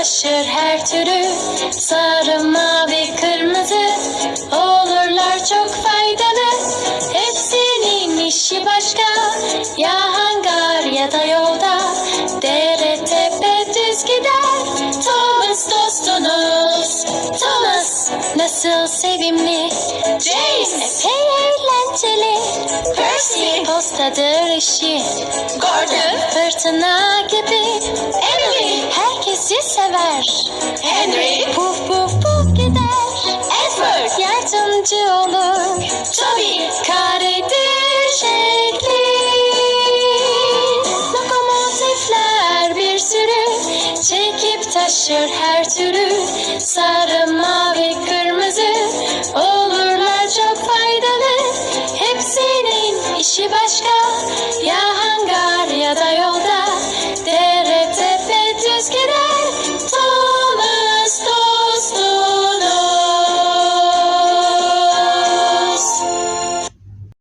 taşır her türlü. Sarı, mavi, kırmızı Olurlar çok faydalı. Hepsinin işi başka Ya hangar ya da yolda. Dere tepe düz gider Thomas dostunuz. Thomas nasıl sevimli. James epey eğlenceli. Percy postadır işi. Gordon fırtına gibi. Emily herkesi sever. Henry. Puf puf puf gider. Edward. Yardımcı olur. Toby. Karedir şekli Lokomotifler bir sürü. Çekip taşır her türlü. Sarı, mavi, kırmızı. Olurlar çok faydalı. Hepsinin işi başka. Ya